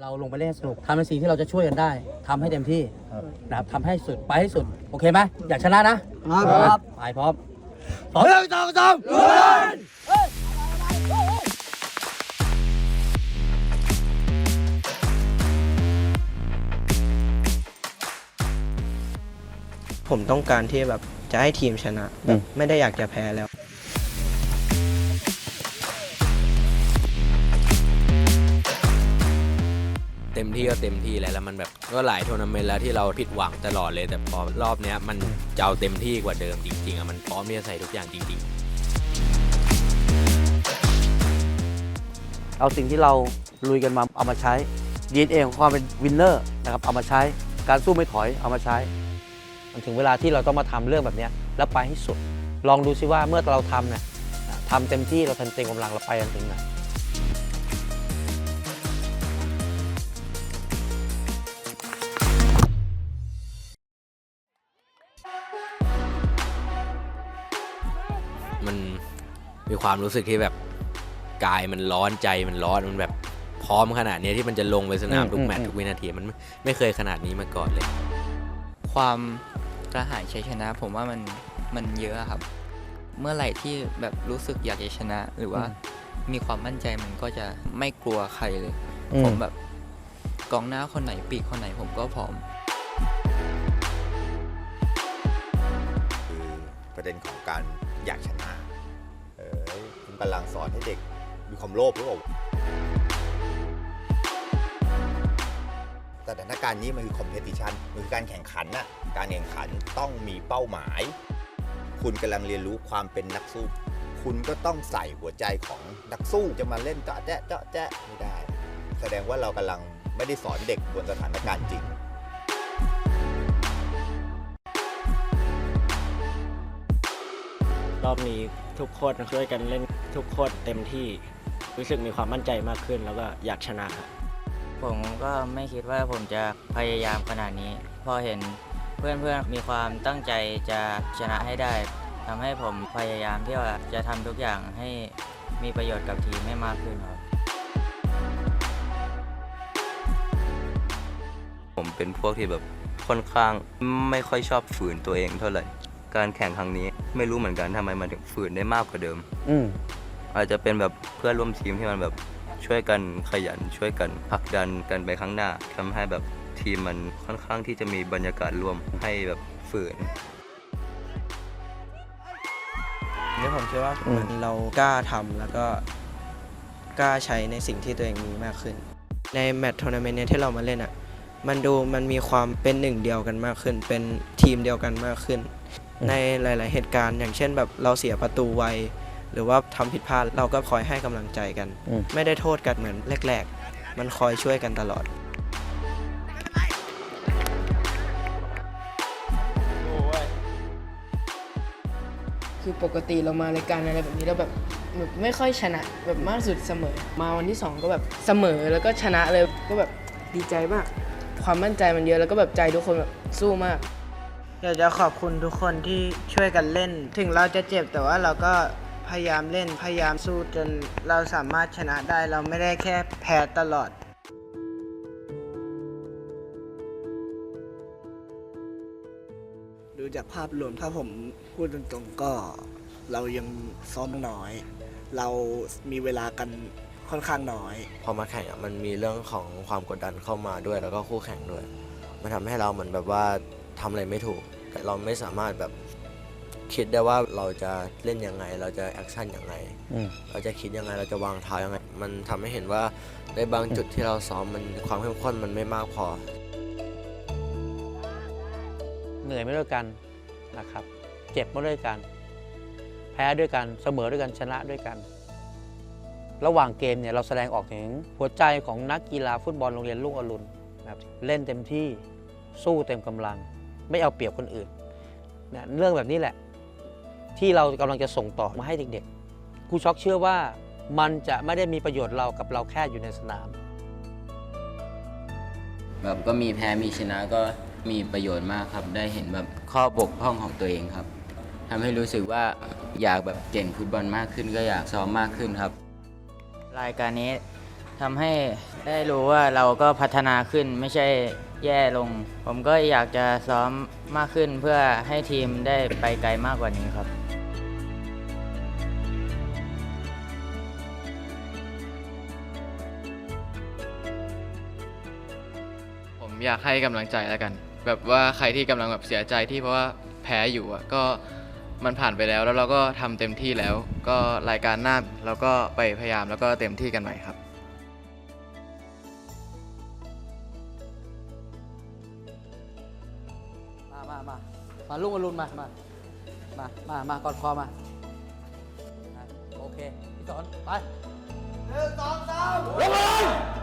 เราลงไปเล่นให้สนุกทำในสิ่งที่เราจะช่วยกันได้ทำให้เต็มที่นะครับทำให้สุดไปให้สุด โอเคไหมอยากชนะนะครับไปพร้อมสองหนึ่งสองสามผมต้องการที่แบบจะให้ทีมชนะแบบไม่ได้อยากจะแพ้แล้ว เต็มที่ก็เต็มที่แล้วแล้วมันแบบก็หลายทัวร์นาเมนต์แล้วที่เราผิดหวังตลอดเลย แต่พอรอบเนี้ยมันจะเอาเต็มที่กว่าเดิมจริงๆอะมันพร้อมที่จะใส่ทุกอย่างจริงๆ เอาสิ่งที่เราลุยกันมาเอามาใช้ DNA ของความเป็นวินเนอร์นะครับเอามาใช้การสู้ไม่ถอยเอามาใช้ มันถึงเวลาที่เราต้องมาทำเรื่องแบบนี้แล้วไปให้สุด ลองดูซิว่าเมื่อเราทำเนี่ยทำเต็มที่เราทำเต็มกำลังเราไปกันถึงไหน มันมีความรู้สึกที่แบบกายมันร้อนใจมันร้อนมันแบบพร้อมขนาดเนี้ยที่มันจะลงไปสนามอืมทุกแมตช์อืมทุกวินาทีมันไม่ไม่เคยขนาดนี้มาก่อนเลย ความกระหายชัยชนะ ผมว่ามันมันเยอะครับ เมื่อไหร่ที่แบบรู้สึกอยากจะชนะ หรือว่ามีความมั่นใจมันก็จะไม่กลัวใครเลย ผมแบบกองหน้าคนไหนปีกคนไหนผมก็พร้อมคือประเด็นของการ อยากชนะ เออคุณกำลังสอนให้เด็กมีความโลภหรือเปล่าสถานการณ์นี้มันคือคอมเพติชันมันคือการแข่งขันน่ะการแข่งขันต้องมีเป้าหมาย คุณกำลังเรียนรู้ความเป็นนักสู้ คุณก็ต้องใส่หัวใจของนักสู้จะมาเล่นเจาะแจ๊ะเจาะแจ๊ะไม่ได้ แสดงว่าเรากำลังไม่ได้สอนเด็กบนสถานการณ์จริง รอบนี้ทุกคนช่วยกันเล่นทุกคนเต็มที่รู้สึกมีความมั่นใจมากขึ้น แล้วก็อยากชนะครับผมก็ไม่คิดว่าผมจะพยายามขนาดนี้ พอเห็นเพื่อนๆมีความตั้งใจจะชนะให้ได้ทำให้ผมพยายามที่ว่าจะทำทุกอย่างให้มีประโยชน์กับทีมให้มากขึ้นครับผมเป็นพวกที่แบบค่อนข้างไม่ค่อยชอบฝืนตัวเองเท่าไหร่ การแข่งครั้งนี้ ไม่รู้เหมือนกันทำไมมันถึงฝืนได้มากกว่าเดิม อืมอาจจะเป็นแบบเพื่อนร่วมทีมที่มันแบบช่วยกันขยันช่วยกันผลักดันกันไปข้างหน้าทำให้แบบทีมมันค่อนข้างที่จะมีบรรยากาศร่วมให้แบบฝืน นี่ผมคิดว่าเหมือนเรากล้าทำแล้วก็กล้าใช้ในสิ่งที่ตัวเองมีมากขึ้น ในแมตช์ทัวร์นาเมนต์เนี้ยที่เรามาเล่นอะ มันดูมันมีความเป็นหนึ่งเดียวกันมากขึ้น เป็นทีมเดียวกันมากขึ้น ในหลาย ๆ เหตุการณ์อย่างเช่นแบบเราเสียประตูไวหรือว่าทำผิดพลาดเราก็คอยให้กำลังใจกันอืมไม่ได้โทษกันเหมือนแรก ๆ มันคอยช่วยกันตลอดคือปกติเรามารายการอะไรแบบนี้เราแบบแบบไม่ค่อยชนะแบบมากสุดเสมอ มาวันที่สองก็แบบเสมอแล้วก็ชนะเลยก็แบบดีใจมาก ความมั่นใจมันเยอะแล้วก็แบบใจทุกคนแบบสู้มาก อยากจะขอบคุณทุกคนที่ช่วยกันเล่น ถึงเราจะเจ็บแต่ว่าเราก็พยายามเล่นพยายามสู้จนเราสามารถชนะได้เราไม่ได้แค่แพ้ตลอดดูจากภาพรวมถ้าผมพูดตรงๆก็เรายังซ้อมน้อย เรามีเวลากันค่อนข้างน้อย พอมาแข่งอะมันมีเรื่องของความกดดันเข้ามาด้วย แล้วก็คู่แข่งด้วย มันทำให้เราเหมือนแบบว่าทำอะไรไม่ถูกแต่ เราไม่สามารถแบบคิดได้ว่าเราจะเล่นยังไง เราจะแอคชั่นยังไง อืม เราจะคิดยังไง เราจะวางเท้ายังไง มันทำให้เห็นว่าในบางจุดที่เราซ้อมมันความเข้มข้นมันไม่มากพอ เหนื่อยไม่ด้วยกันนะครับ เจ็บมาด้วยกัน แพ้ด้วยกัน เสมอด้วยกัน ชนะด้วยกัน ระหว่างเกมเนี่ยเราแสดงออกถึงหัวใจของนักกีฬาฟุตบอลโรงเรียนลูกอรุณนะครับเล่นเต็มที่สู้เต็มกำลัง ไม่เอาเปรียบคนอื่น นะเรื่องแบบนี้แหละ ที่เรากำลังจะส่งต่อมาให้เด็กๆครูช็อกเชื่อว่ามันจะไม่ได้มีประโยชน์เรากับเราแค่อยู่ในสนาม แบบก็มีแพ้มีชนะก็มีประโยชน์มากครับ ได้เห็นแบบข้อบกพร่องของตัวเองครับทำให้รู้สึกว่าอยากแบบเก่งฟุตบอลมากขึ้นก็อยากซ้อมมากขึ้นครับ รายการนี้ ทำให้ได้รู้ว่าเราก็พัฒนาขึ้นไม่ใช่แย่ลง ผมก็อยากจะซ้อมมากขึ้นเพื่อให้ทีมได้ไปไกลมากกว่านี้ครับผมอยากให้กำลังใจแล้วกัน แบบว่าใครที่กำลังแบบเสียใจที่เพราะว่าแพ้อยู่อะก็มันผ่านไปแล้วแล้วเราก็ทำเต็มที่แล้ว ก็รายการหน้าเราก็ไปพยายามแล้วก็เต็มที่กันใหม่ครับ มามา มาลุงอรุณมา มา มา มา มากอดคอมาโอเค พี่สอนไปหนึ่งสองสามลงเลย